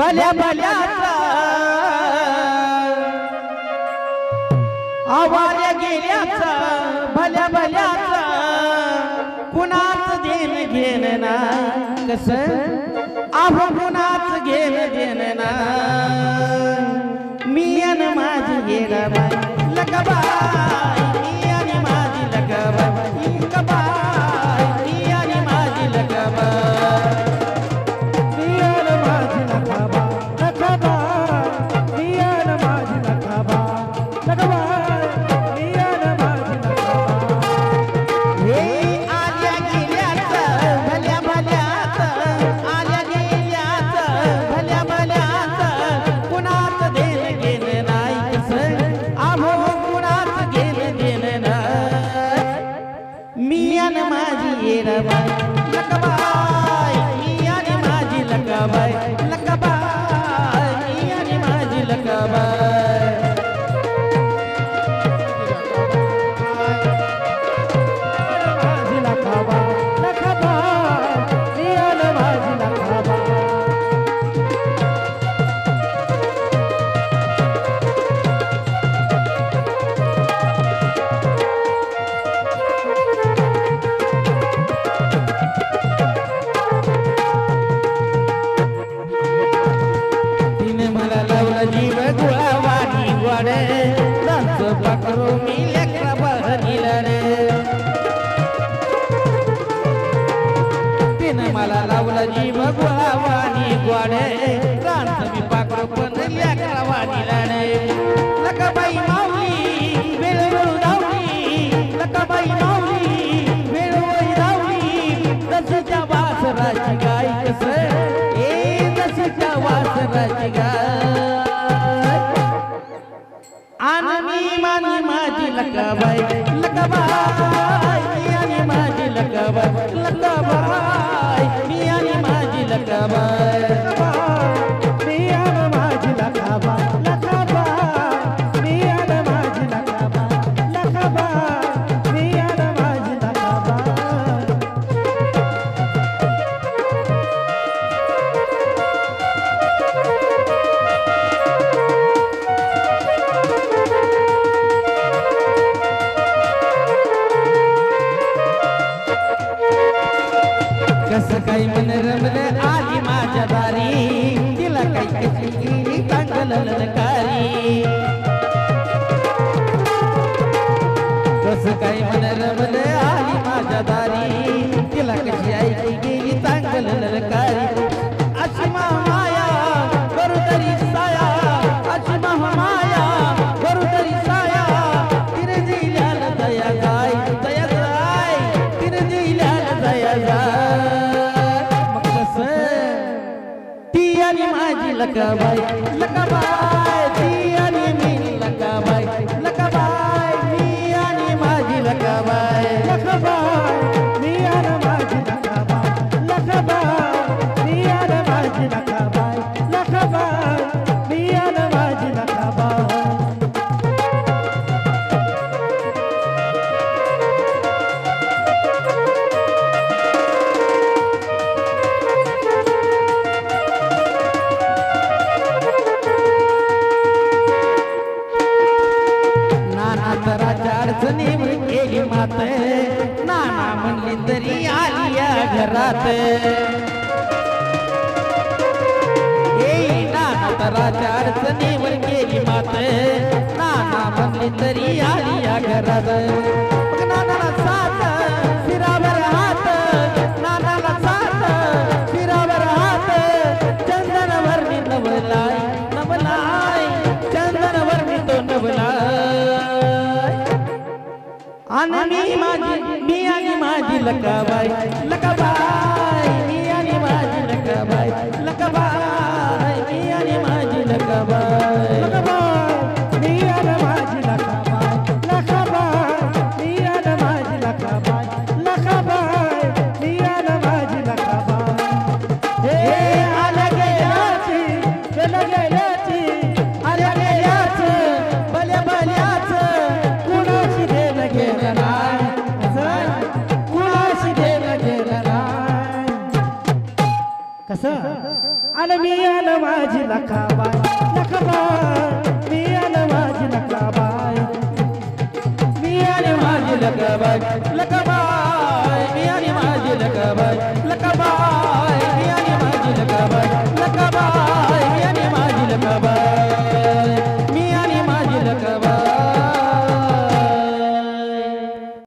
भल्या भल्या आवाऱ्या गेल्याचा भल्या भल्याचा कुणाच देण घेण ना कस? आहो कुणा गुळावानी गोडे रांत मी पाकडो पण लेकरावानी लाडे लकाबाई माऊली वेळोवेळू धावली. लकाबाई माऊली वेळोवेळी धावली. दसच्या वासराची गाय कस? ए दसच्या वासराची गाय. आणि मानी माझी लकाबाई लकाबाई Baba. दारी तिला काही कारी लकाबाई लकाबाई अडचणी केली मात नाना म्हणली तरी आली या घरात नानातराच्या अडचणीवर केली मात नाना म्हणली तरी आली या घरात आणि मी माझी मी आणि माझी लकाबाई. लकाबाई मी आणि माझी लकाबाई. लकाबाई मी आणि माझी लकाबाई. आणि माझी